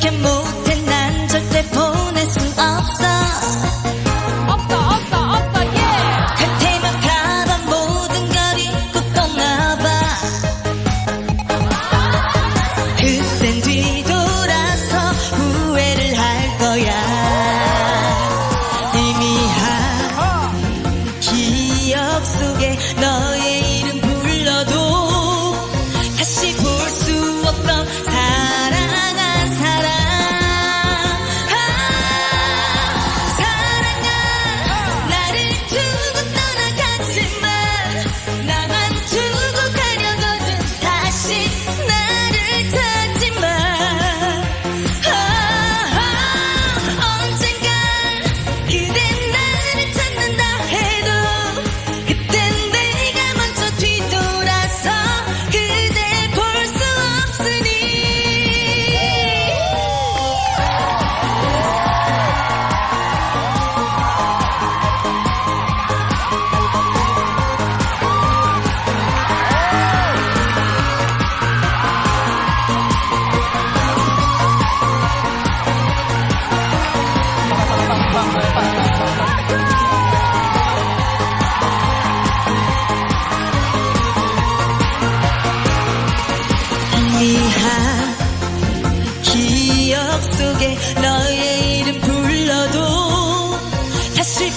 이렇게 못해 난 절대 보낼 순 없어. 기억 속에 너의 너의 이름 불러도 다시